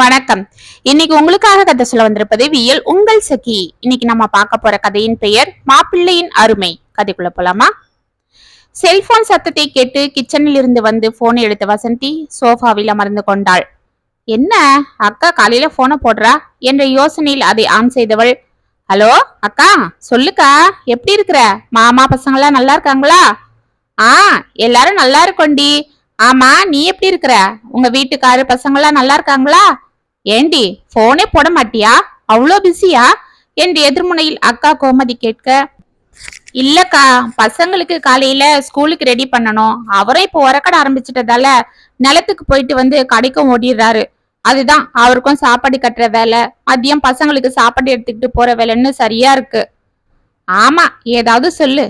வணக்கம். இன்னைக்கு உங்களுக்காக கதை சொல்ல வந்திருப்பது வியல் உங்கள் சகி. இன்னைக்கு நம்ம பார்க்க போற கதையின் பெயர் மாப்பிள்ளையின் அருமை. கதைக்குள்ள போலாமா? செல்போன் சத்தத்தை கேட்டு கிச்சனில் இருந்து வந்து போனை எடுத்த வசந்தி சோஃபாவில் அமர்ந்து கொண்டாள். என்ன? அக்கா காலையில போனை போடுறா? என்ற யோசனையில் அதை ஆன் செய்தவள் ஹலோ அக்கா சொல்லுக்கா எப்படி இருக்கிற? மாமா பசங்களாம் நல்லா இருக்காங்களா? ஆ எல்லாரும் நல்லா இருக்கோண்டி. ஆமா நீ எப்படி இருக்கிற? உங்க வீட்டுக்காரு பசங்களாம் நல்லா இருக்காங்களா? ஏண்டி போனே போட மாட்டியா? அவ்வளோ பிஸியா என்று எதிர்முனையில் அக்கா கோமதி கேட்க இல்லக்கா பசங்களுக்கு காலையில ஸ்கூலுக்கு ரெடி பண்ணணும். அவரும் இப்போ உரக்கடை ஆரம்பிச்சிட்டதால நிலத்துக்கு போயிட்டு வந்து கடைக்கும் ஓடிடுறாரு. அதுதான் அவருக்கும் சாப்பாடு கட்டுற வேலை. மதியம் பசங்களுக்கு சாப்பாடு எடுத்துக்கிட்டு போற வேலைன்னு சரியா இருக்கு. ஆமா ஏதாவது சொல்லு.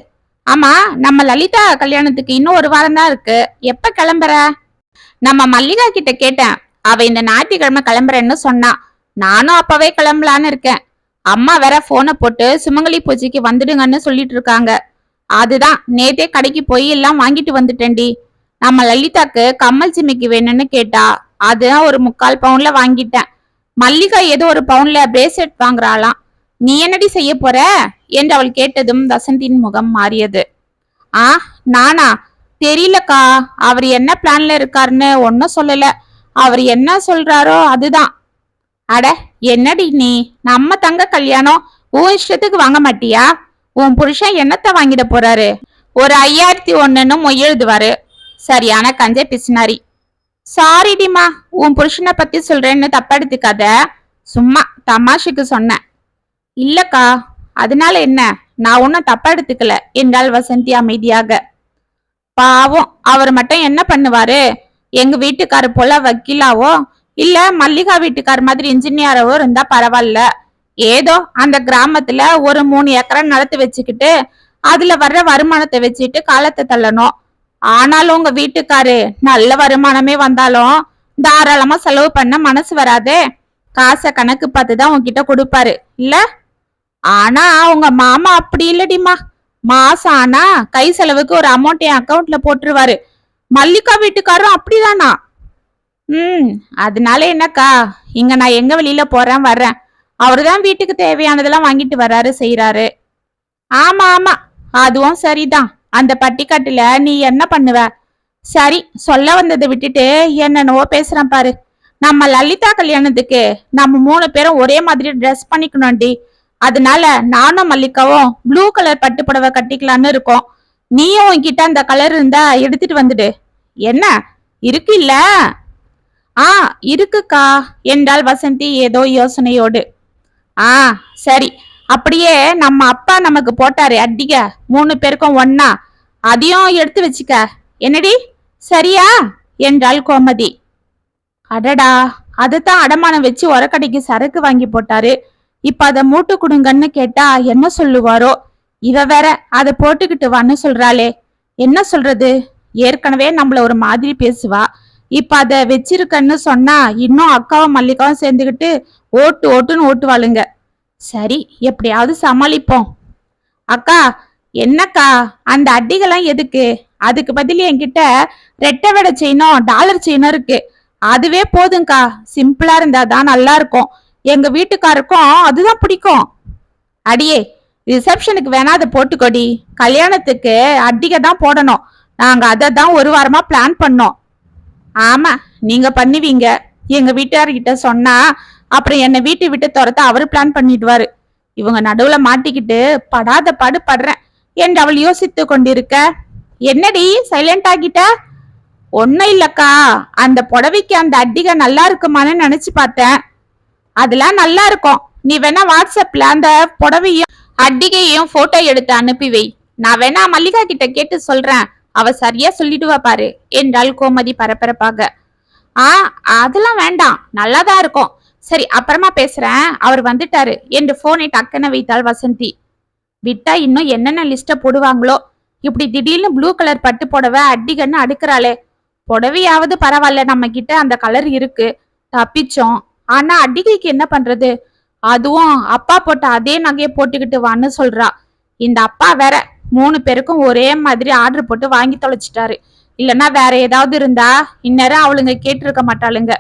ஆமா நம்ம லலிதா கல்யாணத்துக்கு இன்னும் ஒரு வாரம் தான் இருக்கு. எப்ப கிளம்புற? நம்ம மல்லிகா கிட்ட கேட்டேன். அவ இந்த ஞாயிற்றுக்கிழமை கிளம்புறேன்னு சொன்னா நானும் அப்பவே கிளம்பலான்னு இருக்கேன். அம்மா வேற போனை போட்டு சுமங்கலி பூஜைக்கு வந்துடுங்கன்னு சொல்லிட்டு இருக்காங்க. அதுதான் நேத்தே கடைக்கு போய் எல்லாம் வாங்கிட்டு வந்துட்டேன்டி. நம்ம லலிதாக்கு கம்மல் சிமிக்கு வேணும்னு கேட்டா அதுதான் ஒரு முக்கால் பவுன்ல வாங்கிட்டேன். மல்லிகா ஏதோ ஒரு பவுன்ல பிரேஸ்லெட் வாங்குறாளாம். நீ என்னடி செய்ய போற? என்று அவள் கேட்டதும் வசந்தின் முகம் மாறியது. ஆ நானா? தெரியலக்கா அவர் என்ன பிளான்ல இருக்காருன்னு ஒன்னும் சொல்லல. அவர் என்ன சொல்றாரோ அதுதான். அட என்னடி நீ? நம்ம தங்க கல்யாணம் உன் இஷ்டத்துக்கு வாங்க மாட்டியா? உன் புருஷன் என்னத்த வாங்கிட போறாரு? ஒரு ஐயாயிரத்தி ஒண்ணுன்னு மொய் எழுதுவாரு. சரியான கஞ்சை பிசினாரி. சாரிடிமா உன் புருஷனை பத்தி சொல்றேன்னு தப்பா எடுத்துக்காத சும்மா தமாஷுக்கு சொன்னேன். இல்லக்கா அதனால என்ன? நான் ஒன்னும் தப்பா எடுத்துக்கல என்றாள் வசந்தி அமைதியாக. பாவம் அவர் மட்டும் என்ன பண்ணுவாரு? எங்க வீட்டுக்காரு போல வக்கீலாவோ இல்ல மல்லிகா வீட்டுக்கார் மாதிரி இன்ஜினியராவோ இருந்தா பரவாயில்ல. ஏதோ அந்த கிராமத்துல ஒரு மூணு ஏக்கரை நிலத்து வச்சுக்கிட்டு அதுல வர்ற வருமானத்தை வச்சுட்டு காலத்தை தள்ளணும். ஆனாலும் உங்க வீட்டுக்காரு நல்ல வருமானமே வந்தாலும் தாராளமா செலவு பண்ண மனசு வராதே. காசை கணக்கு பார்த்து தான் உங்ககிட்ட கொடுப்பாரு. இல்ல? ஆனா உங்க மாமா அப்படி இல்லடிமா மாசம் ஆனா கை செலவுக்கு ஒரு அமௌண்ட் என் அக்கௌண்ட்ல போட்டுருவாரு. மல்லிகா வீட்டுக்காரரும் அப்படிதானா? ம் அதனால என்னக்கா? இங்க நான் எங்க வெளியில போறேன் வர்றேன். அவர்தான் வீட்டுக்கு தேவையானதெல்லாம் வாங்கிட்டு வர்றாரு செய்யறாரு ஆமா ஆமா. அதுவும் சரிதான். அந்த பட்டிக்காட்டுல நீ என்ன பண்ணுவ? சரி சொல்ல வந்ததை விட்டுட்டு என்னென்னவோ பேசுறேன் பாரு. நம்ம லலிதா கல்யாணத்துக்கு நம்ம மூணு பேரும் ஒரே மாதிரி ட்ரெஸ் பண்ணிக்கணும்டி அதனால நானும் மல்லிகாவும் ப்ளூ கலர் பட்டு புடவை கட்டிக்கலான்னு இருக்கோம். நீயும் உன்கிட்ட அந்த கலர் இருந்தா எடுத்துட்டு வந்துடு. என்ன? இருக்கு இல்ல ஆ இருக்குக்கா என்றாள் வசந்தி ஏதோ யோசனையோடு. ஆ சரி. அப்படியே நம்ம அப்பா நமக்கு போட்டாரு அடிக்க மூணு பேருக்கும் ஒன்னா அதையும் எடுத்து வச்சுக்க. என்னடி? சரியா? என்றாள் கோமதி. அடடா அதுதான் அடமானம் வச்சு உரக்கடைக்கு சரக்கு வாங்கி போட்டாரு. இப்ப அதை மூட்டு கொடுங்கன்னு கேட்டா என்ன சொல்லுவாரோ? இவ வேற அதை போட்டுக்கிட்டு வான்னு சொல்றாளே. என்ன சொல்றது? ஏற்கனவே நம்மள ஒரு மாதிரி பேசுவா. இப்ப அத வச்சிருக்கன்னு சொன்னா இன்னும் அக்காவும் மல்லிகாவும் சேர்ந்துக்கிட்டு ஓட்டு ஓட்டுன்னு ஓட்டுவாளுங்க. சரி எப்படியாவது சமாளிப்போம். அக்கா என்னக்கா அந்த அடிகெல்லாம் எதுக்கு? அதுக்கு பதில் என்கிட்ட ரெட்டை வடை செயினும் டாலர் செயினும் இருக்கு. அதுவே போதும்க்கா. சிம்பிளா இருந்தாதான் நல்லா இருக்கும் எங்க வீட்டுக்காருக்கும் அதுதான் பிடிக்கும். அடியே ரிசப்ஷனுக்கு வேணா அதை போட்டுக்கொடி. கல்யாணத்துக்கு அடிகை தான் போடணும். நாங்க அதை தான் ஒரு வாரமா பிளான் பண்ணோம். ஆமா நீங்க பண்ணுவீங்க. எங்க வீட்டார்கிட்ட சொன்னா அப்புறம் என்னை வீட்டை விட்டு துரத்த அவரு பிளான் பண்ணிடுவாரு. இவங்க நடுவுல மாட்டிக்கிட்டு படாத பாடு படுறேன். என்று அவள் யோசித்து கொண்டிருக்க? என்னடி சைலண்ட் ஆகிட்ட? ஒன்னும் இல்லக்கா. அந்த புடவைக்கு அந்த அட்டிகை நல்லா இருக்குமான்னு நினைச்சு பார்த்தேன். அதெல்லாம் நல்லா இருக்கும். நீ வேணா வாட்ஸ்அப்ல அந்த புடவையும் அட்டிகையும் போட்டோ எடுத்து அனுப்பி வை. நான் வேணா மல்லிகா கிட்ட கேட்டு சொல்றேன். அவ சரியா சொல்லிடுவா பாரு என்றாள் கோமதி பரபரப்பாக. ஆ அதெல்லாம் வேண்டாம் நல்லாதான் இருக்கும். சரி அப்புறமா பேசுறேன் அவர் வந்துட்டாரு என்று போனை டக்குன்னு வைத்தாள் வசந்தி. விட்டா இன்னும் என்னென்ன லிஸ்ட போடுவாங்களோ? இப்படி திடீர்னு ப்ளூ கலர் பட்டு புடவை அடிகன்னு அடுக்கிறாளே. புடவையாவது பரவாயில்ல நம்ம கிட்ட அந்த கலர் இருக்கு. தப்பிச்சோம். ஆனா அடிகைக்கு என்ன பண்றது? அதுவும் அப்பா போட்ட அதே நகையை போட்டுக்கிட்டு வான்னு சொல்றா. இந்த அப்பா வேற மூணு பேருக்கும் ஒரே மாதிரி ஆர்டர் போட்டு வாங்கி தொலைச்சிட்டாரு. இல்லனா வேற ஏதாவது இருந்தா இந்நேரம் அவளுங்க கேட்டிருக்க மாட்டாளுங்க.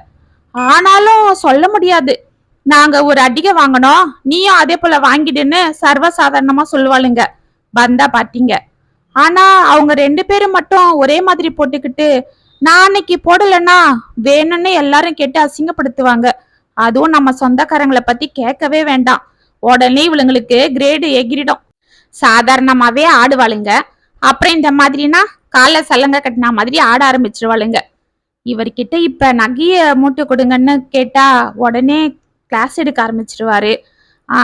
ஆனாலும் சொல்ல முடியாது. நாங்க ஒரு அடிக்க வாங்கினோம் நீயும் அதே போல வாங்கிடுன்னு சர்வசாதாரணமா சொல்லுவாளுங்க. வந்தா பாத்தீங்க. ஆனா அவங்க ரெண்டு பேரும் மட்டும் ஒரே மாதிரி போட்டுக்கிட்டு நான் அன்னைக்கு போடலன்னா வேணும்னு எல்லாரும் கேட்டு அசிங்கப்படுத்துவாங்க. அதுவும் நம்ம சொந்தக்காரங்களை பத்தி கேட்கவே வேண்டாம். உடனே இவளுங்களுக்கு கிரேடு எகிரிடும் சாதாரணமாவே ஆடுவாளுங்க. அப்புறம் இந்த மாதிரினா காலை சலங்க கட்டினா மாதிரி ஆட ஆரம்பிச்சிருவாளுங்க. இவர்கிட்ட இப்ப நகைய மூட்டு கொடுங்கன்னு கேட்டா உடனே கிளாஸ் எடுக்க ஆரம்பிச்சிருவாரு. ஆ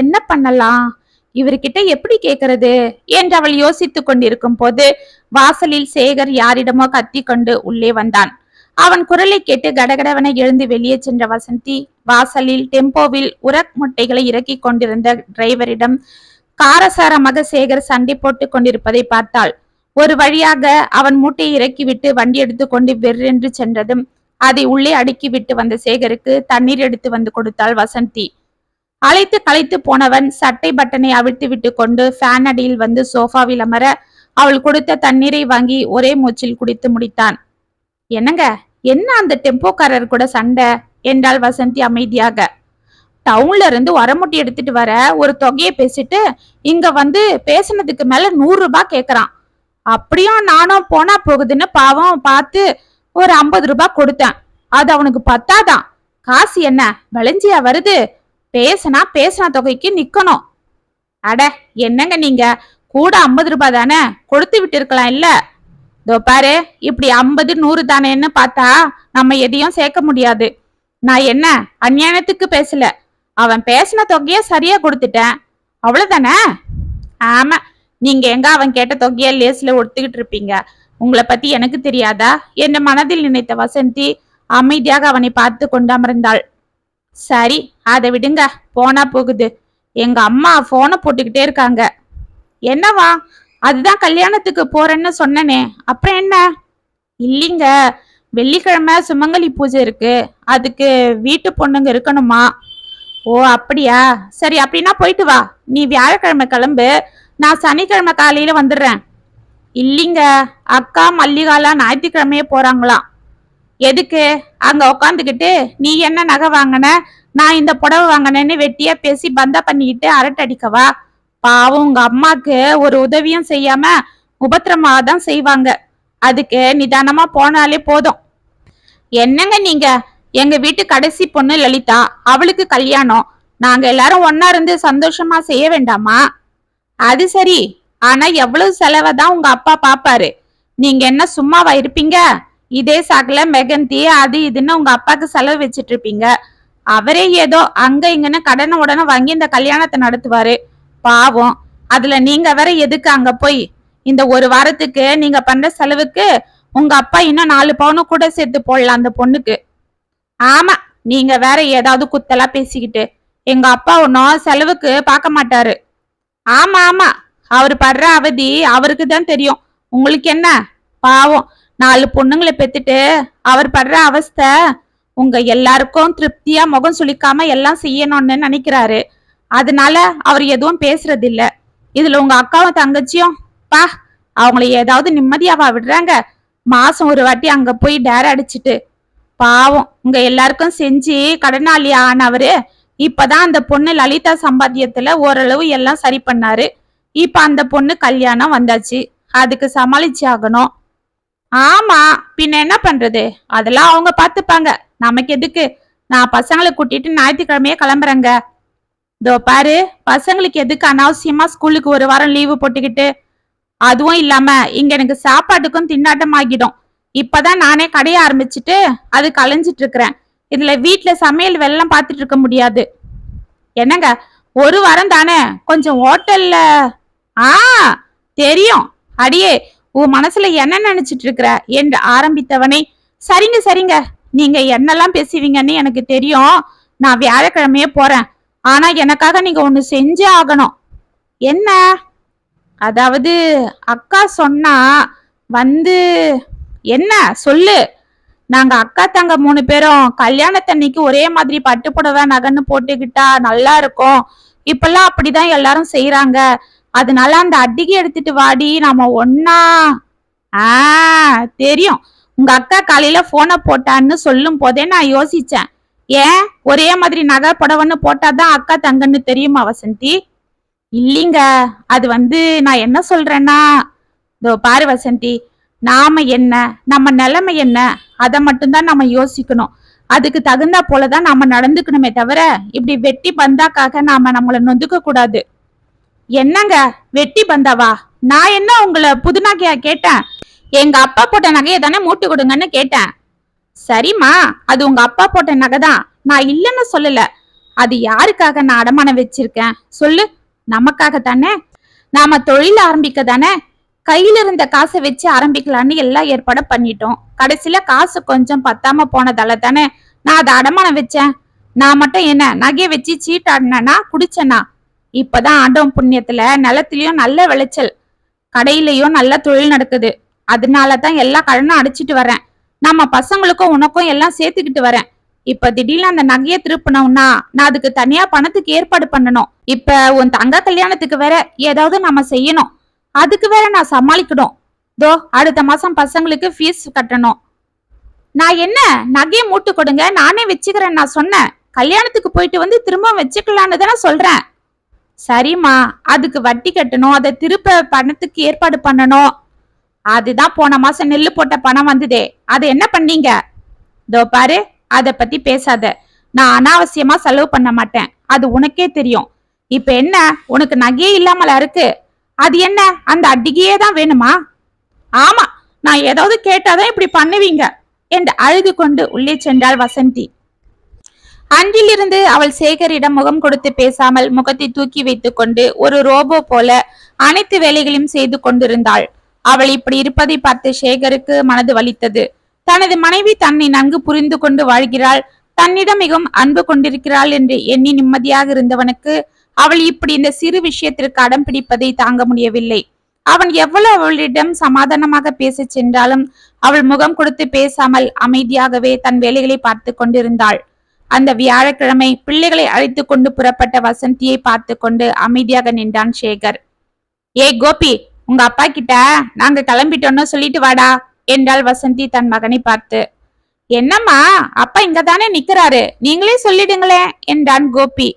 என்ன பண்ணலாம்? இவர்கிட்ட எப்படி கேக்குறது? என்று அவள் யோசித்து கொண்டிருக்கும் போது வாசலில் சேகர் யாரிடமோ கத்தி கொண்டு உள்ளே வந்தான். அவன் குரலை கேட்டு கடகடவென எழுந்து வெளியே சென்ற வசந்தி வாசலில் டெம்போவில் உரக் முட்டைகளை இறக்கி கொண்டிருந்த டிரைவரிடம் காரசாரமாக சேகர் சண்டை போட்டுக் கொண்டிருப்பதை பார்த்தாள். ஒரு வழியாக அவன் மூட்டையை இறக்கிவிட்டு வண்டி எடுத்துக்கொண்டு வெறென்று சென்றதும் அதை உள்ளே அடுக்கி விட்டு வந்த சேகருக்கு தண்ணீர் எடுத்து வந்து கொடுத்தாள் வசந்தி. அழைத்து களைத்து போனவன் சட்டை பட்டனை அவிழ்த்து விட்டு கொண்டு ஃபேன் அடியில் வந்து சோஃபாவில் அமர அவள் கொடுத்த தண்ணீரை வாங்கி ஒரே மூச்சில் குடித்து முடித்தான். என்னங்க? என்ன அந்த டெம்போக்காரர் கூட சண்டை? என்றாள் வசந்தி அமைதியாக. டவுன்ல இருந்து வரமுட்டி எடுத்துட்டு வர ஒரு தொகையை பேசிட்டு இங்க வந்து பேசினதுக்கு மேல நூறு ரூபாய் கேக்குறான். அப்படியும் நானும் போனா போகுதுன்னு பாவம் பார்த்து ஒரு ஐம்பது ரூபாய் கொடுத்தேன். அது அவனுக்கு பத்தாதான். காசு என்ன? விளைஞ்சியா வருது? பேசினா பேசின தொகைக்கு நிக்கணும். அட என்னங்க நீங்க? கூட ஐம்பது ரூபாய் தானே? கொடுத்து விட்டு இருக்கலாம் இல்ல? இதோ பாரு இப்படி ஐம்பது நூறு தானேன்னு பார்த்தா நம்ம எதையும் சேர்க்க முடியாது. நான் என்ன அநியாயத்துக்கு பேசல. அவன் பேசின தொகைய சரியா கொடுத்துட்டேன். அவ்வளவுதானே? ஆமா. நீங்க எங்க அவன் கேட்ட தொகைய லேஸ்ல ஒத்துக்கிட்டு இருப்பீங்க? உங்களை பத்தி எனக்கு தெரியாதா? என் மனதில் நினைத்த வசந்தி அமைதியாக அவனை பார்த்து கொண்டு சரி அதை விடுங்க. போனா போகுது. எங்க அம்மா போனை போட்டுக்கிட்டே இருக்காங்க. என்னவா? அதுதான் கல்யாணத்துக்கு போறேன்னு சொன்னனே. அப்புறம் என்ன? இல்லைங்க. வெள்ளிக்கிழமை சுமங்கலி பூஜை இருக்கு. அதுக்கு வீட்டு பொண்ணுங்க இருக்கணுமா? ஓ அப்படியா? சரி அப்படின்னா போயிட்டு வா. நீ வியாழக்கிழமை கிளம்பு. நான் சனிக்கிழமை காலையில வந்துடுறேன். இல்லைங்க. அக்கா மல்லிகாலாம் ஞாயிற்றுக்கிழமையே போறாங்களாம் எதுக்கு? அங்க உக்காந்துக்கிட்டு நீ என்ன நகை வாங்கின? நான் இந்த புடவை வாங்கினேன்னு வெட்டியா பேசி பந்தா பண்ணிக்கிட்டு அரட்டை அடிக்கவா? பாவம் உங்க அம்மாக்கு ஒரு உதவியும் செய்யாம உபத்திரமா தான் செய்வாங்க. அதுக்கு நிதானமா போனாலே போதும். என்னங்க நீங்க? எங்க வீட்டு கடைசி பொண்ணு லலிதா. அவளுக்கு கல்யாணம். நாங்க எல்லாரும் ஒன்னா இருந்து சந்தோஷமா செய்ய வேண்டாமா? அது சரி. ஆனா எவ்வளவு செலவை தான் உங்க அப்பா பாப்பாரு. நீங்க என்ன சும்மாவா இருப்பீங்க? இதே சாக்குல மெகந்தி அது இதுன்னு உங்க அப்பாக்கு செலவு வச்சிட்டு இருப்பீங்க. அவரே ஏதோ அங்க இங்கன்னு கடனை உடனே வாங்கி இந்த கல்யாணத்தை நடத்துவாரு. பாவம். அதுல நீங்க வேற எதுக்கு அங்க போய்? இந்த ஒரு வாரத்துக்கு நீங்க பண்ற செலவுக்கு உங்க அப்பா இன்னும் நாலு பவுனும் கூட சேர்த்து போடலாம் அந்த பொண்ணுக்கு. ஆமா நீங்க வேற ஏதாவது குத்தலா பேசிக்கிட்டு எங்க அப்பா ஒன்னும் செலவுக்கு பார்க்க மாட்டாரு. ஆமா ஆமா அவர் படுற அவதி அவருக்கு தான் தெரியும். உங்களுக்கு என்ன? பாவம் நாலு பொண்ணுங்களை பெத்துட்டு அவர் படுற அவஸ்தை உங்க எல்லாருக்கும் திருப்தியா முகம் சுளிக்காம எல்லாம் செய்யணும்னு நினைக்கிறாரு. அதனால அவர் எதுவும் பேசுறது இல்ல இதுல உங்க அக்காவும் தங்கச்சியும் பா அவங்கள ஏதாவது நிம்மதியாவா விடுறாங்க? மாசம் ஒரு வாட்டி அங்க போய் டேர அடிச்சிட்டு பாவம். உங்க எல்லாருக்கும் செஞ்சு கடனாளி ஆனவரு இப்பதான் அந்த பொண்ணு லலிதா சம்பாத்தியத்துல ஓரளவு எல்லாம் சரி பண்ணாரு. இப்ப அந்த பொண்ணு கல்யாணம் வந்தாச்சு. அதுக்கு சமாளிச்சு ஆகணும். ஆமா பின்ன என்ன பண்றது? அதெல்லாம் அவங்க பாத்துப்பாங்க. நமக்கு எதுக்கு? நான் பசங்களை கூட்டிட்டு ஞாயிற்றுக்கிழமையே கிளம்புறேங்க. இதோ பாரு பசங்களுக்கு எதுக்கு அனாவசியமா ஸ்கூலுக்கு ஒரு வாரம் லீவு போட்டுக்கிட்டு? அதுவும் இல்லாம இங்க எனக்கு சாப்பாட்டுக்கும் திண்டாட்டம் ஆகிடும் இப்பதான் நானே கடைய ஆரம்பிச்சுட்டு அது கலைஞ்சிட்டு இருக்கிறேன் இதுல வீட்டுல சமையல் வெள்ளம் பார்த்துட்டு இருக்க முடியாது. என்னங்க? ஒரு வாரம் தானே? கொஞ்சம் ஹோட்டல்ல ஆ தெரியும். அடியே உன் மனசுல என்ன நினைச்சிட்டு இருக்கிற என்று ஆரம்பித்தவனை சரிங்க சரிங்க. நீங்க என்னெல்லாம் பேசுவீங்கன்னு எனக்கு தெரியும். நான் வியாழக்கிழமையே போறேன். ஆனா எனக்காக நீங்க ஒண்ணு செஞ்சே ஆகணும். என்ன? அதாவது அக்கா சொன்னா வந்து என்ன? சொல்லு. நாங்க அக்கா தங்க மூணு பேரும் கல்யாணத்தன்னைக்கு ஒரே மாதிரி பட்டு புடவை நகைன்னு போட்டுக்கிட்டா நல்லா இருக்கும். இப்பெல்லாம் அப்படிதான் எல்லாரும் செய்யறாங்க அதனால அந்த அட்டிகை எடுத்துட்டு வாடி நாம ஒன்னா ஆ தெரியும். உங்க அக்கா காலையில போனை போட்டான்னு சொல்லும் போதே நான் யோசிச்சேன். ஏன்? ஒரே மாதிரி நகை புடவைன்னு போட்டாதான் அக்கா தங்கன்னு தெரியுமா வசந்தி? இல்லைங்க. அது வந்து நான் என்ன சொல்றேன்னா இதோ பாரு வசந்தி. நாம என்ன நம்ம நிலைமை என்ன அதை மட்டும்தான் நம்ம யோசிக்கணும். அதுக்கு தகுந்தா போலதான் நாம நடந்துக்கணுமே தவிர இப்படி வெட்டி பந்தாக்காக நாம நம்மளை நொந்துக்க கூடாது. என்னங்க? வெட்டி பந்தாவா? நான் என்ன உங்களை புதுநகையா கேட்டேன்? எங்க அப்பா போட்ட நகையை தானே மூட்டு கொடுங்கன்னு கேட்டேன். சரிம்மா அது உங்க அப்பா போட்ட நகை தான். நான் இல்லைன்னு சொல்லல. அது யாருக்காக நான் அடமானம் வச்சிருக்கேன்? சொல்லு. நமக்காக தானே நாம தொழில் ஆரம்பிக்க தானே கையில இருந்த காசை வச்சு ஆரம்பிக்கலான்னு எல்லா ஏற்பாடும் பண்ணிட்டோம். கடைசியில காசு கொஞ்சம் பத்தாம போனதால தானே நான் அதை அடமானம் வச்சேன். நான் மட்டும் என்ன நகையை வச்சு சீட்டாடினா குடிச்சேனா இப்பதான் ஆண்டவன் புண்ணியத்துல நிலத்திலயும் நல்ல விளைச்சல் கடையிலயும் நல்ல தொழில் நடக்குது. அதனால தான் எல்லா கடனும் அடிச்சிட்டு வரேன். நம்ம பசங்களுக்கும் உனக்கும் எல்லாம் சேர்த்துக்கிட்டு வரேன். இப்ப திடீர்னு அந்த நகையை திருப்பினோம்னா நான் அதுக்கு தனியா பணத்துக்கு ஏற்பாடு பண்ணணும். இப்ப உன் தங்க கல்யாணத்துக்கு வேற ஏதாவது நம்ம செய்யணும். அதுக்கு வேற நான் சமாளிக்கணும். தோ அடுத்த மாசம் பசங்களுக்கு ஃபீஸ் கட்டணும். நான் என்ன? நகையை மூட்டு கொடுங்க. நானே வச்சுக்கிறேன் நான் சொன்னேன். கல்யாணத்துக்கு போயிட்டு வந்து திரும்ப வச்சுக்கலான்னு தானே சொல்றேன். சரிம்மா அதுக்கு வட்டி கட்டணும். அதை திருப்ப பணத்துக்கு ஏற்பாடு பண்ணணும். அதுதான் போன மாசம் நெல்லு போட்ட பணம் வந்ததே. அதை என்ன பண்ணீங்க? இதோ பாரு அதை பத்தி பேசாத. நான் அனாவசியமா செலவு பண்ண மாட்டேன். அது உனக்கே தெரியும். இப்ப என்ன? உனக்கு நகையே இல்லாமலா இருக்கு. அது என்ன? அந்த அடிகையே தான் வேணுமா? ஆமா நான் ஏதாவது கேட்டாதான் இப்படி பண்ணுவீங்க என்று அழுது கொண்டு உள்ளே சென்றாள் வசந்தி. அன்றிலிருந்து அவள் சேகரிடம் முகம் கொடுத்து பேசாமல் முகத்தை தூக்கி வைத்துக் கொண்டு ஒரு ரோபோ போல அனைத்து வேலைகளையும் செய்து கொண்டிருந்தாள். அவள் இப்படி இருப்பதை பார்த்து சேகருக்கு மனது வலித்தது. தனது மனைவி தன்னை நன்கு புரிந்து கொண்டு வாழ்கிறாள். தன்னிடம் மிகவும் அன்பு கொண்டிருக்கிறாள் என்று எண்ணி நிம்மதியாக இருந்தவனுக்கு அவள் இப்படி இந்த சிறு விஷயத்திற்கு அடம் பிடிப்பதை தாங்க முடியவில்லை. அவன் எவ்வளவு அவளிடம் சமாதானமாக பேசச் சென்றாலும் அவள் முகம் கொடுத்து பேசாமல் அமைதியாகவே தன் வேலைகளை பார்த்து கொண்டிருந்தாள். அந்த வியாழக்கிழமை பிள்ளைகளை அழைத்து கொண்டு புறப்பட்ட வசந்தியை பார்த்து கொண்டு அமைதியாக நின்றான் சேகர். ஏய் கோபி உங்க அப்பா கிட்ட நாங்க கிளம்பிட்டோம்னு சொல்லிட்டு வாடா என்றாள் வசந்தி தன் மகனை பார்த்து. என்னம்மா அப்பா இங்க தானே நிக்கிறாரு நீங்களே சொல்லிடுங்களே என்றான் கோபி.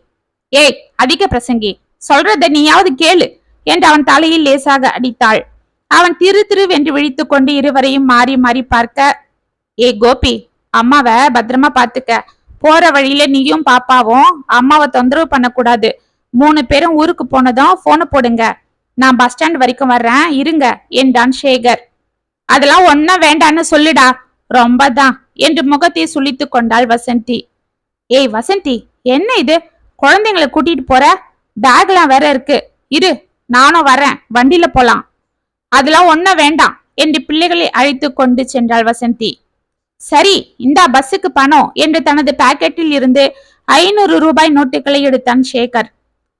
ஏய் அதிக பிரசங்கி. சொல்றத நீயாவது கேளு என்று அவன் தலையில் லேசாக அடித்தாள். அவன் திரு திருவென்று விழித்து கொண்டு இருவரையும் மாறி மாறி பார்க்க ஏ கோபி அம்மாவை பத்திரமா பாத்துக்க போற வழியில நீயும் பாப்பாவும் அம்மாவை தொந்தரவு பண்ணக்கூடாது. மூணு பேரும் ஊருக்கு போனதும் போனை போடுங்க. நான் பஸ் ஸ்டாண்ட் வரைக்கும் வர்றேன். இருங்க என்றான் சேகர். அதெல்லாம் ஒன்னும் வேண்டான்னு சொல்லுடா. ரொம்ப தான் என்று முகத்தை சுளித்து கொண்டாள் வசந்தி. ஏய் வசந்தி என்ன இது? குழந்தைங்களை கூட்டிட்டு போற பேக்லாம் வேற இருக்கு. இரு நானும் வரேன் வண்டியில போலாம். அதெல்லாம் ஒன்னும் வேண்டாம். என்று பிள்ளைகளை அழைத்து கொண்டு சென்றாள் வசந்தி. சரி இந்தா பஸ்ஸுக்கு பணம் என்று தனது பாக்கெட்டில் இருந்து ஐநூறு ரூபாய் நோட்டுகளை எடுத்தான் சேகர்.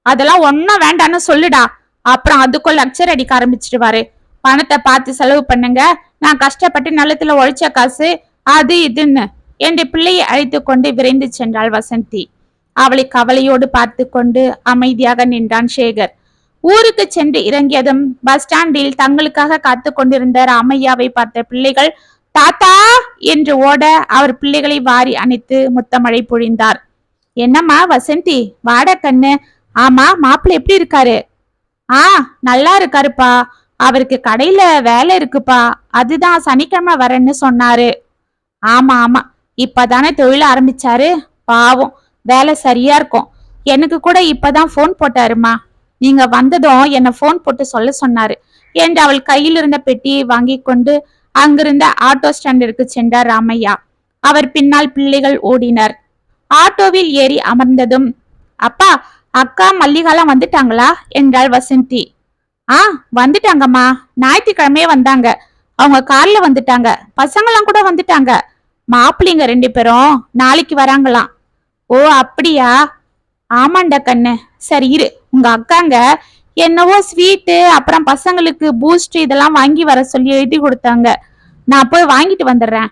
அதெல்லாம் ஒன்னும் வேண்டான்னு சொல்லுடா. அப்புறம் அதுக்குள்ள லக்சர் அடிக்க ஆரம்பிச்சிடுவாரு. பணத்தை பார்த்து செலவு பண்ணுங்க. நான் கஷ்டப்பட்டு நிலத்துல உழைச்ச காசு அது இதுன்னு என்று பிள்ளையை அழைத்து கொண்டு விரைந்து சென்றாள் வசந்தி. அவளை கவலையோடு பார்த்து கொண்டு அமைதியாக நின்றான் சேகர். ஊருக்கு சென்று இறங்கியதும் பஸ் ஸ்டாண்டில் தங்களுக்காக காத்து கொண்டிருந்த ராமையாவை பார்த்த பிள்ளைகள் தாத்தா! என்று ஓட அவர் பிள்ளைகளை வாரி அணைத்து முத்தமழை பொழிந்தார். என்னம்மா வசந்தி வாட கண்ணு. ஆமா மாப்பிள்ளை எப்படி இருக்காரு? ஆ நல்லா இருக்காருப்பா. அவருக்கு கடையில வேலை இருக்குப்பா. அதுதான் சனிக்கிழமை வரேன்னு சொன்னாரு. ஆமா ஆமா. இப்பதானே தொழில் ஆரம்பிச்சாரு? பாவம். வேலை சரியா இருக்கும். எனக்கு கூட இப்பதான் ஃபோன் போட்டாருமா. நீங்க வந்ததும் என்ன ஃபோன் போட்டு சொல்ல சொன்னாரு. என்று அவள் கையில் இருந்த பெட்டியை வாங்கி கொண்டு அங்கிருந்த ஆட்டோ ஸ்டாண்டிற்கு சென்றார் ராமையா. அவர் பின்னால் பிள்ளைகள் ஓடினர். ஆட்டோவில் ஏறி அமர்ந்ததும் அப்பா அக்கா மல்லிகாலாம் வந்துட்டாங்களா? என்றாள் வசந்தி. ஆ வந்துட்டாங்கம்மா. ஞாயிற்றுக்கிழமையே வந்தாங்க. அவங்க கார்ல வந்துட்டாங்க. பசங்களாம் கூட வந்துட்டாங்க. மாப்பிள்ளைங்க ரெண்டு பேரும் நாளைக்கு வராங்களாம். ஓ அப்படியா? ஆமாண்டா கண்ணு. சரி இரு. உங்க அக்காங்க என்னவோ ஸ்வீட்டு அப்புறம் பசங்களுக்கு பூஸ்ட் இதெல்லாம் வாங்கி வர சொல்லி எழுதி கொடுத்தாங்க. நான் போய் வாங்கிட்டு வந்துடுறேன்.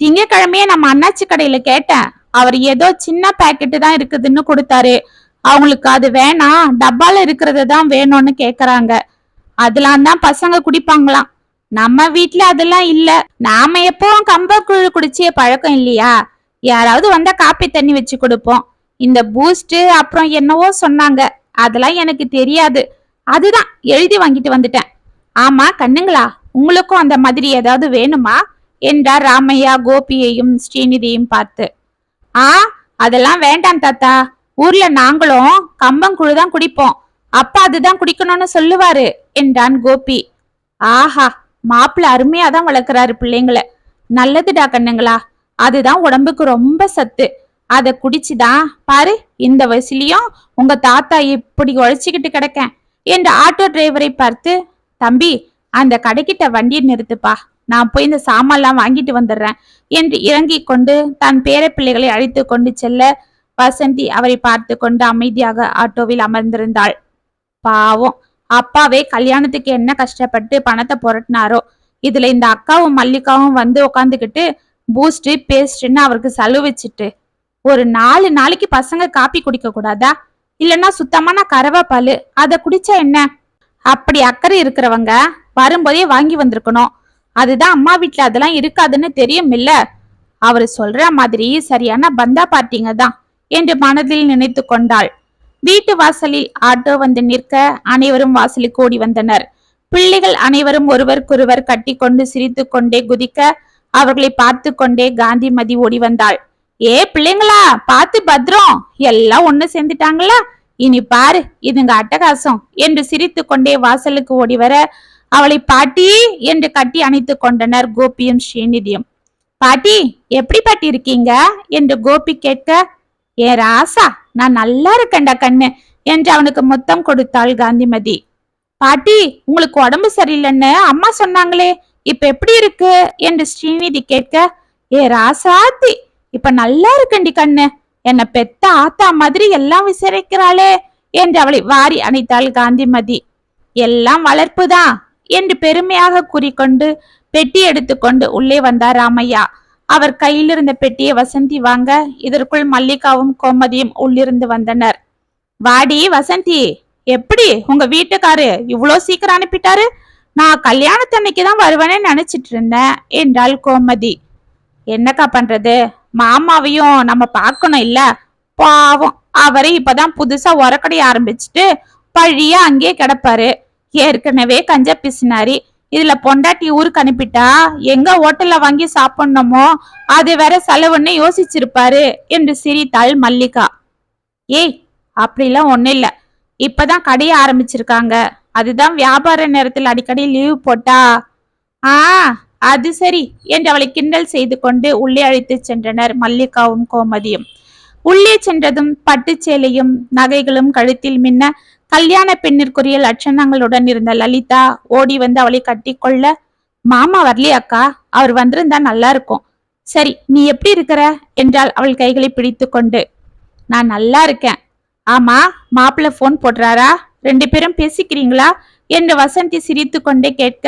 திங்கக்கிழமையே நம்ம அண்ணாச்சி கடையில கேட்டேன். அவர் ஏதோ சின்ன பேக்கெட்டு தான் இருக்குதுன்னு கொடுத்தாரு. அவங்களுக்கு அது வேணாம். டப்பால இருக்கிறது தான் வேணும்னு கேக்குறாங்க. அதெல்லாம் தான் பசங்க குடிப்பாங்களாம். நம்ம வீட்ல அதெல்லாம் இல்ல. நாம எப்பவும் கம்பக்கூழ் குடிச்சே பழக்கம் இல்லையா? யாராவது வந்தா காப்பி தண்ணி வச்சு கொடுப்போம். இந்த பூஸ்ட் அப்புறம் என்னவோ சொன்னாங்க. அதெல்லாம் எனக்கு தெரியாது. அதுதான் எழுதி வாங்கிட்டு வந்துட்டேன். ஆமா கண்ணுங்களா உங்களுக்கும் அந்த மாதிரி ஏதாவது வேணுமா? என்றார் ராமையா கோபியையும் ஸ்ரீநிதியையும் பார்த்து. ஆ அதெல்லாம் வேண்டாம் தாத்தா. ஊர்ல நாங்களும் கம்பங்குழு தான் குடிப்போம். அப்பா அதுதான் குடிக்கணும்னு சொல்லுவாரு என்றான் கோபி. ஆஹா மாப்பிள்ள அருமையா தான் வளர்க்குறாரு பிள்ளைங்கள. நல்லதுடா கண்ணுங்களா. அதுதான் உடம்புக்கு ரொம்ப சத்து. அதை குடிச்சுதான் பாரு இந்த வயசுலயும் உங்க தாத்தா இப்படி உழைச்சிக்கிட்டு கிடக்கேன். என்று ஆட்டோ டிரைவரை பார்த்து தம்பி அந்த கடைக்கிட்ட வண்டியை நிறுத்துப்பா. நான் போய் இந்த சாமான்லாம் வாங்கிட்டு வந்துடுறேன். என்று இறங்கிக் கொண்டு தன் பேரப்பிள்ளைகளை அழைத்து கொண்டு செல்ல வசந்தி அவரை பார்த்து கொண்டு அமைதியாக ஆட்டோவில் அமர்ந்திருந்தாள். பாவம் அப்பாவே கல்யாணத்துக்கு என்ன கஷ்டப்பட்டு பணத்தை புரட்டினாரோ. இதுல இந்த அக்காவும் மல்லிகாவும் வந்து உக்காந்துக்கிட்டு பூஸ்ட் பேஸ்ட்டுன்னு அவருக்கு செலவிச்சிட்டு ஒரு நாலு நாளைக்கு பசங்க காப்பி குடிக்க கூடாதா? இல்லைன்னா சுத்தமான கறவைப்பால் அதை குடிச்சா என்ன? அப்படி அக்கறை இருக்கிறவங்க வரும்போதே வாங்கி வந்திருக்கணும். அதுதான் அம்மா வீட்ல அதெல்லாம் இருக்காதுன்னு தெரியும் இல்ல அவர் சொல்ற மாதிரி சரியான பந்தா பார்ட்டிங்க தான் என்று மனதில் நினைத்து கொண்டாள். வீட்டு வாசலில் ஆட்டோ வந்து நிற்க அனைவரும் வாசலுக்கு ஓடி வந்தனர். பிள்ளைகள் அனைவரும் ஒருவருக்கொருவர் கட்டிக்கொண்டு சிரித்து கொண்டே குதிக்க அவர்களை பார்த்து கொண்டே காந்திமதி ஓடி வந்தாள். ஏ பிள்ளைங்களா பார்த்து பத்ரம் எல்லாம் ஒண்ணு சேர்ந்துட்டாங்களா? இனி பாரு இதுங்க அட்டகாசம் என்று சிரித்து கொண்டே வாசலுக்கு ஓடி வர அவளை பாட்டி என்று கட்டி அணைத்து கொண்டனர் கோபியும் ஸ்ரீநிதியும். பாட்டி எப்படி பாட்டி இருக்கீங்க? என்று கோபி கேட்க ஏ ராசா நான் நல்லா இருக்கேன்டா கண்ணு என்று அவனுக்கு மொத்தம் கொடுத்தாள் காந்திமதி. பாட்டி உங்களுக்கு உடம்பு சரியில்லைன்னு அம்மா சொன்னாங்களே இப்ப எப்படி இருக்கு? என்று ஸ்ரீநிதி கேட்க ஏ ராசாத்தி இப்ப நல்லா இருக்கண்டி கண்ணு. என்ன பெத்த ஆத்தா மாதிரி எல்லாம் விசாரிக்கிறாளே என்று அவளை வாரி அணைத்தாள் காந்திமதி. எல்லாம் வளர்ப்புதான் என்று பெருமையாக கூறிக்கொண்டு பெட்டி எடுத்துக்கொண்டு உள்ளே வந்தார் ராமையா. அவர் கையில் இருந்த பெட்டியை வசந்தி வாங்க இதற்குள் மல்லிகாவும் கோமதியும் உள்ளிருந்து வந்தனர். வாடி வசந்தி எப்படி? உங்க வீட்டுக்காரு இவ்வளோ சீக்கிரம் அனுப்பிட்டாரு. நான் கல்யாணத்தன்னைக்கு தான் வருவேனே நினைச்சிட்டு இருந்தேன் என்றாள் கோமதி. என்னக்கா பண்றது? மாமாவையும் நம்ம பார்க்கணும் இல்ல? பாவம் அவரே இப்பதான் புதுசா உரக்கடைய ஆரம்பிச்சுட்டு பழியாக அங்கேயே கிடப்பாரு. ஏற்கனவே கஞ்ச பிசினாரி இதுல பொண்டாட்டி ஊருக்கு அனுப்பிட்டா எங்க ஹோட்டல்ல வாங்கி சாப்பிடணுமோ அது வேற செலவுன்னு யோசிச்சிருப்பாரு என்று சிரித்தாள் மல்லிகா. ஏய் அப்படிலாம் ஒன்றும் இல்லை. இப்பதான் கடைய ஆரம்பிச்சிருக்காங்க. அதுதான் வியாபார நேரத்தில் அடிக்கடி லீவ் போட்டா. ஆ அது சரி என்று அவளை கிண்டல் செய்து கொண்டு உள்ளே அழைத்து சென்றனர் மல்லிகாவும் கோமதியும். உள்ளே சென்றதும் பட்டுச்சேலையும் நகைகளும் கழுத்தில் மின்ன கல்யாண பெண்ணிற்குரிய லட்சணங்களுடன் இருந்த லலிதா ஓடி வந்து அவளை கட்டிக்கொள்ள மாமா வரலையாக்கா அவர் வந்திருந்தா நல்லா இருக்கும். சரி நீ எப்படி இருக்கிற? என்றால் அவள் கைகளை பிடித்து கொண்டு. நான் நல்லா இருக்கேன். ஆமா மாப்பிள்ள ஃபோன் போடுறாரா? ரெண்டு பேரும் பேசிக்கிறீங்களா? என்று வசந்தி சிரித்து கொண்டே கேட்க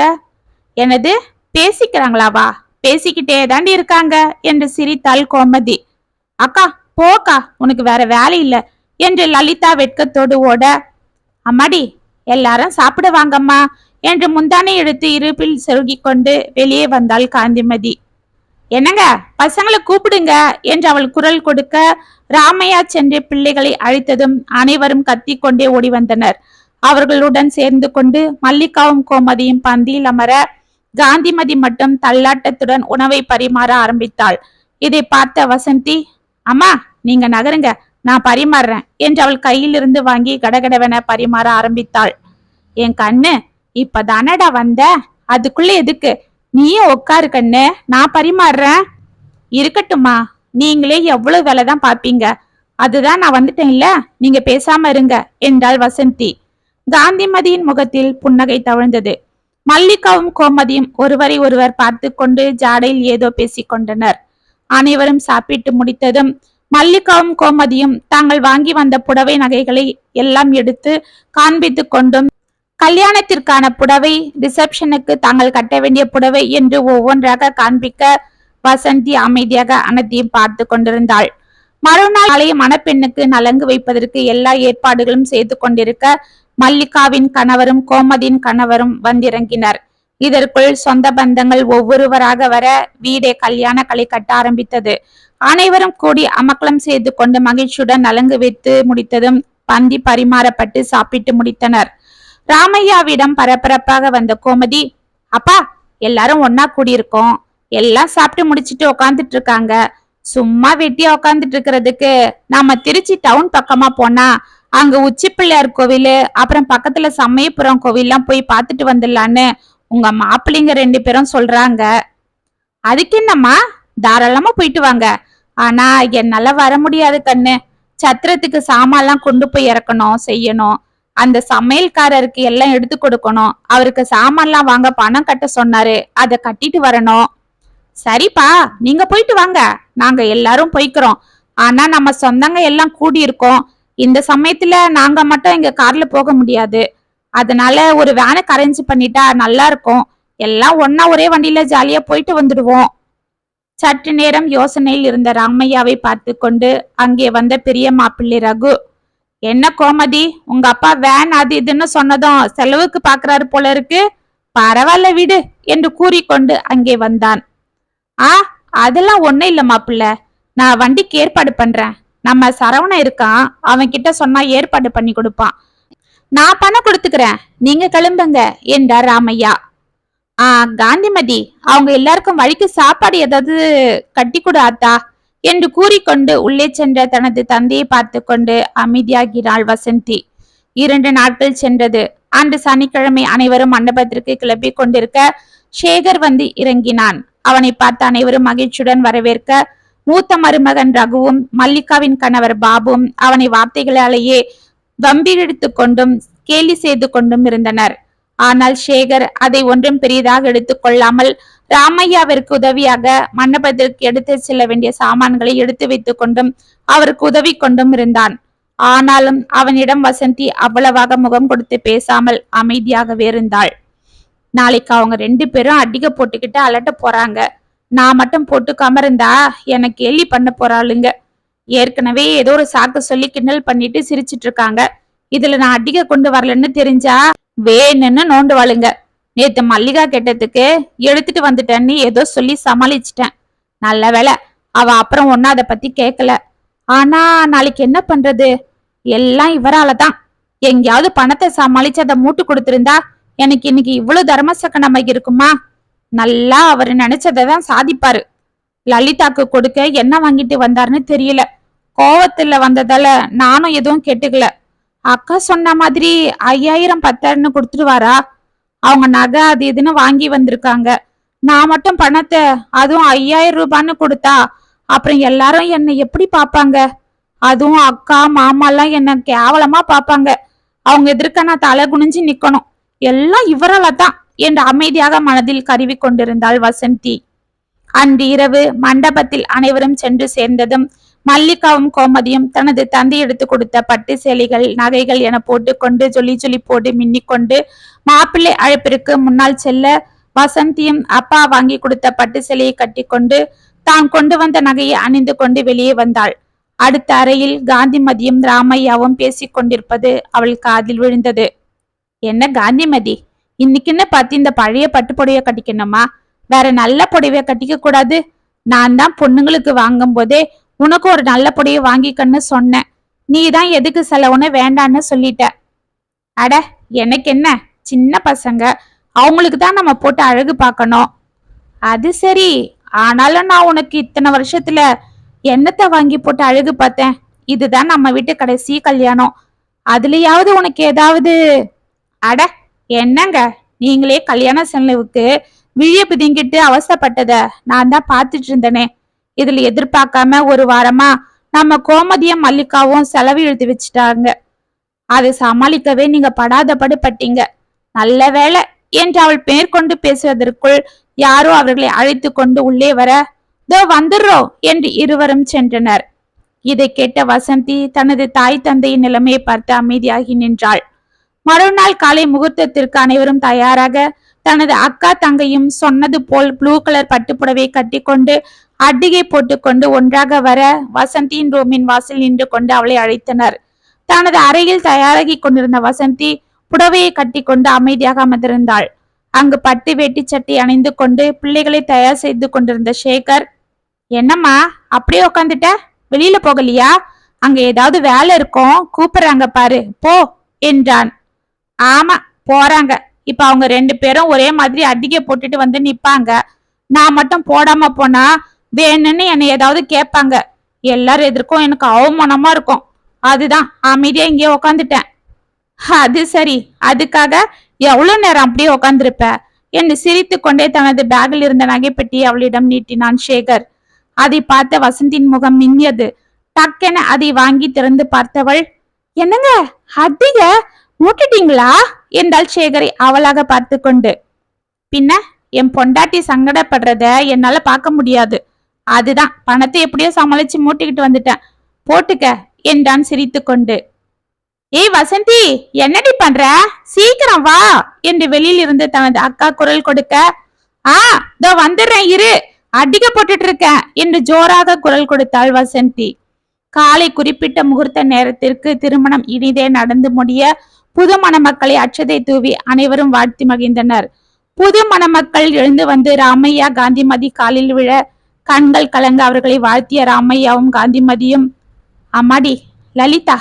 எனது? பேசிக்கிறாங்களாவா? பேசிக்கிட்டே தாண்டி இருக்காங்க என்று சிரித்தாள் கோமதி. அக்கா போக்கா உனக்கு வேற வேலை இல்லை என்று லலிதா வெட்கத்தோடு ஓட அம்மாடி எல்லாரும் சாப்பிடுவாங்கம்மா என்று முந்தானை எடுத்து இருப்பில் செருகிக் கொண்டு வெளியே வந்தாள் காந்திமதி. என்னங்க? பசங்களை கூப்பிடுங்க என்று அவள் குரல் கொடுக்க ராமையா சென்று பிள்ளைகளை அழைத்ததும் அனைவரும் கத்தி கொண்டே ஓடி வந்தனர். அவர்களுடன் சேர்ந்து கொண்டு மல்லிகாவும் கோமதியும் பந்தியில் அமர காந்திமதி மட்டும் தள்ளாட்டத்துடன் உணவை பரிமாற ஆரம்பித்தாள். இதை பார்த்த வசந்தி அம்மா நீங்க நகருங்க நான் பரிமாறுறேன் என்று அவள் கையிலிருந்து வாங்கி கடகடவென பரிமாற ஆரம்பித்தாள். என் கண்ணு இப்பதானடா வந்த? அதுக்குள்ள எதுக்கு? நீயும் உட்காரு கண்ணு நான் பரிமாறுறேன். இருக்கட்டும்மா நீங்களே எவ்வளவு வேலை தான் பாப்பீங்க அதுதான் நான் வந்துட்டேன் நீங்க பேசாம இருங்க என்றாள் வசந்தி. காந்திமதியின் முகத்தில் புன்னகை தவழ்ந்தது. மல்லிகாவும் கோமதியும் ஒருவரை ஒருவர் பார்த்து கொண்டு ஜாடையில் ஏதோ பேசிக் கொண்டனர். அனைவரும் சாப்பிட்டு முடித்ததும் மல்லிகாவும் கோமதியும் தாங்கள் வாங்கி வந்த புடவை நகைகளை எல்லாம் எடுத்து காண்பித்து கொண்டும் கல்யாணத்திற்கான புடவை ரிசப்ஷனுக்கு தாங்கள் கட்ட வேண்டிய புடவை என்று ஒவ்வொன்றாக காண்பிக்க வசந்தி அமைதியாக அனைத்தையும் பார்த்து கொண்டிருந்தாள். மறுநாள் காலை மணப்பெண்ணுக்கு நலங்கு வைப்பதற்கு எல்லா ஏற்பாடுகளும் செய்து கொண்டிருக்க மல்லிகாவின் கணவரும் கோமதியின் கணவரும் வந்திறங்கினர். இதற்குள் சொந்த பந்தங்கள் ஒவ்வொருவராக வர வீடே கல்யாண களை கட்ட ஆரம்பித்தது. அனைவரும் கூடி அமக்கலம் செய்து கொண்டு மகிழ்ச்சியுடன் நலங்கு வைத்து முடித்ததும் பந்தி பரிமாறப்பட்டு சாப்பிட்டு முடித்தனர். ராமையாவிடம் பரபரப்பாக வந்த கோமதி அப்பா எல்லாரும் ஒன்னா கூடியிருக்கோம். எல்லாம் சாப்பிட்டு முடிச்சிட்டு உக்காந்துட்டு இருக்காங்க. சும்மா வெட்டியா உக்காந்துட்டு இருக்கிறதுக்கு நாம திருச்சி டவுன் பக்கமா போனா அங்க உச்சி பிள்ளையார் கோவில் அப்புறம் பக்கத்துல சமயபுரம் கோவில்லாம் போய் பார்த்துட்டு வந்துடலான்னு உங்க மாப்பிள்ளைங்க ரெண்டு பேரும் சொல்றாங்க. அதுக்கு என்னம்மா? தாராளமா போயிட்டு வாங்க. ஆனா என்னால வர முடியாது கண்ணு. சத்திரத்துக்கு சாமான்லாம் கொண்டு போய் இறக்கணும் செய்யணும். அந்த சமையல்காரருக்கு எல்லாம் எடுத்து கொடுக்கணும். அவருக்கு சாமான்லாம் வாங்க பணம் கட்ட சொன்னாரு. அதை கட்டிட்டு வரணும். சரிப்பா நீங்க போயிட்டு வாங்க. நாங்க எல்லாரும் போய்க்கிறோம். ஆனா நம்ம சொந்தங்க எல்லாம் கூடி இருக்கோம் இந்த சமயத்துல நாங்க மட்டும் எங்க கார்ல போக முடியாது. அதனால ஒரு வேனை அரேஞ்ச் பண்ணிட்டா நல்லா இருக்கும். எல்லாம் ஒன்னா ஒரே வண்டியில ஜாலியா போயிட்டு வந்துடுவோம். சற்று நேரம் யோசனையில் இருந்த ராமையாவை பார்த்து கொண்டு அங்கே வந்த பெரிய மாப்பிள்ளை ரகு என்ன கோமதி? உங்க அப்பா வேன் அது இதுன்னு சொன்னதும் செலவுக்கு பாக்குறாரு போல இருக்கு. பரவாயில்ல விடு என்று கூறிக்கொண்டு அங்கே வந்தான். ஆ அதெல்லாம் ஒன்னும் இல்ல மாப்பிள்ள. நான் வண்டிக்கு ஏற்பாடு பண்றேன். நம்ம சரவணன் இருக்கான். அவன் கிட்ட சொன்னா ஏற்பாடு பண்ணி கொடுப்பான். நான் பணம் கொடுத்துக்கிறேன். நீங்க கிளம்புங்க என்றார் ராமையா. ஆ காந்திமதி அவங்க எல்லாருக்கும் வழிக்கு சாப்பாடு ஏதாவது கட்டி கொடு ஆத்தா. என்று கூறிக்கொண்டு உள்ளே சென்ற தனது தந்தையை பார்த்து கொண்டு அமைதியாகிறாள் வசந்தி. இரண்டு நாட்கள் சென்றது. அன்று சனிக்கிழமை அனைவரும் மண்டபத்திற்கு கிளப்பி கொண்டிருக்க சேகர் வந்து இறங்கினான். அவனை பார்த்து அனைவரும் மகிழ்ச்சியுடன் வரவேற்க மூத்த மருமகன் ரகுவும் மல்லிகாவின் கணவர் பாபுவும் அவனை வார்த்தைகளாலேயே வம்பிழுத்துக் கொண்டும் கேலி செய்து கொண்டும் இருந்தனர். ஆனால் சேகர் அதை ஒன்றும் பெரியதாக எடுத்துக்கொள்ளாமல் ராமையாவிற்கு உதவியாக மண்டபத்திற்கு எடுத்து செல்ல வேண்டிய சாமான்களை எடுத்து வைத்துக் கொண்டும் அவருக்கு உதவி கொண்டும் இருந்தான். ஆனாலும் அவனிடம் வசந்தி அவ்வளவாக முகம் கொடுத்து பேசாமல் அமைதியாகவே இருந்தாள் நாளைக்கு அவங்க ரெண்டு பேரும் அடிக்க போட்டுக்கிட்டு அலட்ட போறாங்க. நான் மட்டும் போட்டுக்காம இருந்தா எனக்கு கேலி பண்ண போறாளுங்க. ஏற்கனவே ஏதோ ஒரு சாக்கு சொல்லி கிண்டல் பண்ணிட்டு சிரிச்சிட்டு இருக்காங்க. இதுல நான் அடிக்க கொண்டு வரலன்னு தெரிஞ்சா வேணும்னு நோண்டுவாளுங்க நேத்து மல்லிகா கெட்டதுக்கு எடுத்துட்டு வந்துட்டேன்னு ஏதோ சொல்லி சமாளிச்சிட்டேன். நல்ல வேலை அவ அப்புறம் ஒன்னும் அதை பத்தி கேட்கல ஆனா நாளைக்கு என்ன பண்றது? எல்லாம் இவரால தான் எங்கேயாவது பணத்தை சமாளிச்சு அதை மூட்டு கொடுத்திருந்தா எனக்கு இன்னைக்கு இவ்வளவு தர்மசக்கனமாக இருக்குமா? நல்லா அவர் நினைச்சதை தான் சாதிப்பாரு. லலிதாக்கு கொடுக்க என்ன வாங்கிட்டு வந்தாருன்னு தெரியல. கோவத்துல வந்ததால நானும் எதுவும் கேட்டுக்கல. அக்கா சொன்ன மாதிரி ஐயாயிரம் பத்தாயிரம்னு கொடுத்துருவாரா? அவங்க நகை அது இதுன்னு வாங்கி வந்திருக்காங்க. நான் மட்டும் பணத்தை அதுவும் ஐயாயிரம் ரூபான்னு கொடுத்தா அப்புறம் எல்லாரும் என்னை எப்படி பாப்பாங்க அதுவும் அக்கா மாமாலாம் என்ன கேவலமா பார்ப்பாங்க. அவங்க எதிர்க்க நான் தலை குனிஞ்சு நிக்கணும். எல்லாம் இவரால தான் என்று அமைதியாக மனதில் கருவி கொண்டிருந்தாள் வசந்தி. அன்று இரவு மண்டபத்தில் அனைவரும் சென்று சேர்ந்ததும் மல்லிகாவும் கோமதியும் தனது தந்தை எடுத்து கொடுத்த பட்டு சேலைகள் நகைகள் என போட்டுக்கொண்டு ஜொலி ஜொலி போட்டு மின்னிக்கொண்டு மாப்பிள்ளை அழைப்பிற்கு முன்னால் செல்ல வசந்தியும் அப்பா வாங்கி கொடுத்த பட்டு சேலையை கட்டிக்கொண்டு தான் கொண்டு வந்த நகையை அணிந்து கொண்டு வெளியே வந்தாள். அடுத்த அறையில் காந்திமதியும் ராமையாவும் பேசிக் கொண்டிருப்பது அவள் காதில் விழுந்தது. என்ன காந்திமதி இன்னைக்குன்னு பார்த்து இந்த பழைய பட்டு புடவையை கட்டிக்கணுமா? வேற நல்ல புடவைய கட்டிக்க கூடாது. நான் தான் பொண்ணுங்களுக்கு வாங்கும் போதே உனக்கு ஒரு நல்ல பொடியை வாங்கிக்கன்னு சொன்னேன். நீ தான் எதுக்கு செலவுன்னு வேண்டான்னு சொல்லிட்ட. அட எனக்கு என்ன? சின்ன பசங்க. அவங்களுக்கு தான் நம்ம போட்டு அழகு பார்க்கணும். அது சரி. ஆனாலும் நான் உனக்கு இத்தனை வருஷத்துல என்னத்தை வாங்கி போட்டு அழகு பார்த்தேன்? இதுதான் நம்ம வீட்டு கடைசி கல்யாணம். அதுலயாவது உனக்கு ஏதாவது? அட என்னங்க? நீங்களே கல்யாண செலவுக்கு விழிய பிதிங்கிட்டு அவசப்பட்டத நான் தான் பார்த்துட்டு இருந்தேனே. இதுல எதிர்பார்க்காம ஒரு வாரமா நம்ம கோமதியும் மல்லிகாவும் செலவு எழுதி வச்சுட்டாங்க. அதை சமாளிக்கவே நீங்க படாத பட்டீங்க. நல்ல வேலை என்று அவள் மேற்கொண்டு பேசுவதற்குள் யாரோ அவர்களை அழைத்து கொண்டு உள்ளே வர தோ வந்துடுறோம் என்று இருவரும் சென்றனர். இதை கேட்ட வசந்தி தனது தாய் தந்தையின் நிலைமையை பார்த்து அமைதியாகி நின்றாள். மறுநாள் காலை முகூர்த்தத்திற்கு அனைவரும் தயாராக தனது அக்கா தங்கையும் சொன்னது போல் ப்ளூ கலர் பட்டுப்புடவை கட்டிக்கொண்டு அட்டிகை போட்டுக்கொண்டு ஒன்றாக வர வசந்தியின் ரூமின் வாசல் நின்று கொண்டு அவளை அழைத்தனர். தனது அறையில் தயாராகி கொண்டிருந்த வசந்தி புடவையை கட்டிக்கொண்டு அமைதியாக அமர்ந்திருந்தாள். அங்கு பட்டு வேட்டி சட்டை அணிந்து கொண்டு பிள்ளைகளை தயார் செய்து கொண்டிருந்த சேகர் என்னம்மா அப்படியே உக்காந்துட்ட? வெளியில போகலையா? அங்க ஏதாவது வேலை இருக்கும்? கூப்பிடுறாங்க பாரு போ என்றான். ஆமா போறாங்க. இப்ப அவங்க ரெண்டு பேரும் ஒரே மாதிரி அடிக்க போட்டுட்டு வந்து நிப்பாங்க. நான் மட்டும் போடாம போனா வேணும்னு என்னை ஏதாவது கேட்பாங்க. எல்லாரும் எதிர்க்கும் எனக்கு அவமானமா இருக்கும். அதுதான் அமைதியா இங்கே உக்காந்துட்டேன். அது சரி அதுக்காக எவ்வளவு நேரம் அப்படியே உக்காந்துருப்ப? என்று சிரித்து கொண்டே தனது பேக்கில் இருந்த நகைப்பெட்டியை அவளிடம் நீட்டினான் சேகர். அதை பார்த்த வசந்தின் முகம் மின்னியது. டக்கென அதை வாங்கி திறந்து பார்த்தவள் என்னங்க அதிக மூட்டுட்டீங்களா? என்றால் சேகரை அவளாக பார்த்து கொண்டு பின்ன என் பொண்டாட்டி சங்கடப்படுறத என்னால பார்க்க முடியாது. அதுதான். பணத்தை எப்படியோ சமாளிச்சு மூட்டிக்கிட்டு வந்துட்டேன். போட்டுக்க என்றான் சிரித்து கொண்டு. ஏய் வசந்தி என்னடி பண்ற? சீக்கிரம் வா என்று வெளியில் இருந்து தனது அக்கா குரல் கொடுக்க. ஆ இதோ வந்துடுறேன் இரு. அடிக்க போட்டுட்டு இருக்கேன் என்று ஜோராக குரல் கொடுத்தாள் வசந்தி. காலை குறிப்பிட்ட முகூர்த்த நேரத்திற்கு திருமணம் இனிதே நடந்து முடிய புது மணமக்களை அச்சதை தூவி அனைவரும் வாழ்த்தி மகிழ்ந்தனர். புது மணமக்கள் எழுந்து வந்து ராமையா காந்திமதி காலில் விழ கண்கள் கலங்க அவர்களை வாழ்த்திய ராமையாவும் காந்திமதியும் அம்மாடி லலிதா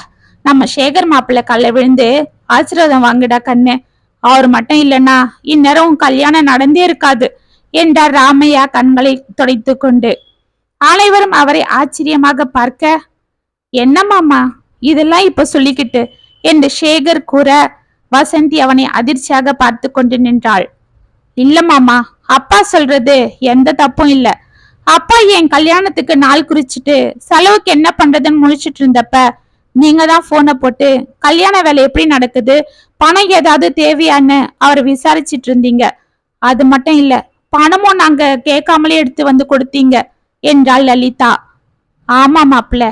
நம்ம சேகர் மாப்பிள்ளை கல்ல விழுந்து ஆசீர்வாதம் வாங்குடா கண்ணு. அவர் மட்டும் இல்லைன்னா இந்நேரம் கல்யாணம் நடந்தே இருக்காது என்றார் ராமையா கண்களை துடைத்து கொண்டு. அனைவரும் அவரை ஆச்சரியமாக பார்க்க என்னமாமா இதெல்லாம் இப்ப சொல்லிக்கிட்டு? என்று சேகர் கூற வசந்தி அவனை அதிர்ச்சியாக பார்த்து கொண்டு நின்றாள். இல்ல மாமா அப்பா சொல்றது எந்த தப்பும் இல்லை. அப்பா என் கல்யாணத்துக்கு நாள் குறிச்சிட்டு செலவுக்கு என்ன பண்றதுன்னு முழிச்சிட்டு இருந்தப்ப நீங்க தான் போனை போட்டு கல்யாண வேலை எப்படி நடக்குது? பணம் ஏதாவது தேவையான்னு அவர் விசாரிச்சிட்டு இருந்தீங்க. அது மட்டும் இல்ல பணமும் நாங்க கேட்காமலே எடுத்து வந்து கொடுத்தீங்க என்றாள் லலிதா. ஆமா மாப்பிள்ள.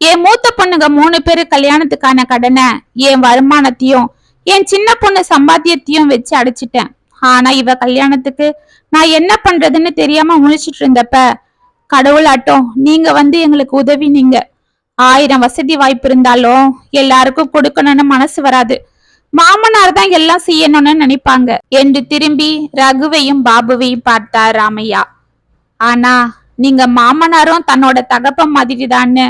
என் மூத்த பொண்ணுங்க மூணு பேரு கல்யாணத்துக்கான கடனை என் வருமானத்தையும் என் சின்ன பொண்ணு சம்பாத்தியத்தையும் வச்சு அடைச்சிட்டேன். ஆனா இவ கல்யாணத்துக்கு நான் என்ன பண்றதுன்னு தெரியாம முழிச்சிட்டு இருந்தப்ப கடவுளாட்டம் நீங்க வந்து எங்களுக்கு உதவினீங்க ஆயிரம் வசதி வாய்ப்பு இருந்தாலும் எல்லாருக்கும் கொடுக்கணும்னு மனசு வராது. மாமனார் தான் எல்லாம் செய்யணும்னு நினைப்பாங்க. என்று திரும்பி ரகுவையும் பாபுவையும் பார்த்தார் ராமையா. ஆனா நீங்க மாமனாரும் தன்னோட தகப்பன் மாதிரிதான்னு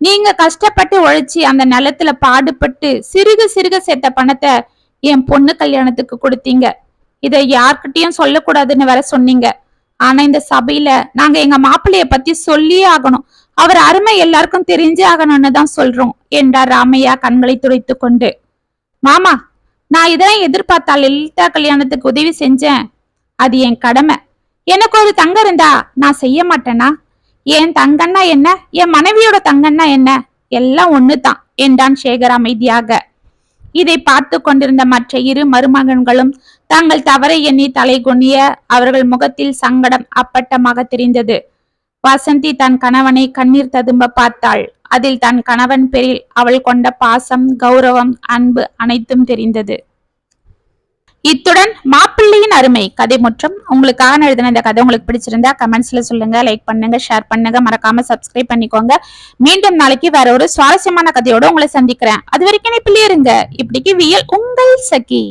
நீங்க கஷ்டப்பட்டு உழைச்சி அந்த நிலத்துல பாடுபட்டு சிறுக சிறுக சேர்த்த பணத்தை என் பொண்ணு கல்யாணத்துக்கு கொடுத்தீங்க. இதை யார்கிட்டயும் சொல்லக்கூடாதுன்னு வேற சொன்னீங்க. ஆனா இந்த சபையில நாங்க எங்க மாப்பிள்ளைய பத்தி சொல்லியே ஆகணும். அவர் அருமை எல்லாருக்கும் தெரிஞ்சே ஆகணும்னு தான் சொல்றோம் என்றார் ராமையா கண்களை துடைத்து கொண்டு. மாமா நான் இதெல்லாம் எதிர்பார்த்தா லலிதா கல்யாணத்துக்கு உதவி செஞ்சேன். அது என் கடமை. எனக்கு ஒரு தங்கம் இருந்தா நான் செய்ய மாட்டேனா? என் தங்கன்னா என்ன? என் மனைவியோட தங்கன்னா என்ன? எல்லாம் ஒண்ணுதான் என்றான் சேகர் அமைதியாக. இதை பார்த்து கொண்டிருந்த மற்ற இரு மருமகன்களும் தாங்கள் தவறை எண்ணி தலை குனிய அவர்கள் முகத்தில் சங்கடம் அப்பட்டமாக தெரிந்தது. வசந்தி தன் கணவனை கண்ணீர் ததும்ப பார்த்தாள். அதில் தன் கணவன் பேரில் அவள் கொண்ட பாசம் கௌரவம் அன்பு அனைத்தும் தெரிந்தது. இத்துடன் மாப்பிள்ளையின் அருமை கதை மற்றும். உங்களுக்காக எழுதின இந்த கதை உங்களுக்கு பிடிச்சிருந்தா கமெண்ட்ஸ்ல சொல்லுங்க லைக் பண்ணுங்க ஷேர் பண்ணுங்க. மறக்காம சப்ஸ்கிரைப் பண்ணிக்கோங்க. மீண்டும் நாளைக்கு வேற ஒரு சுவாரஸ்யமான கதையோட உங்களை சந்திக்கிறேன். அது வரைக்கும் இணைப்பிலே இருங்க. இப்படிக்கு வியல் உங்கள் சகி.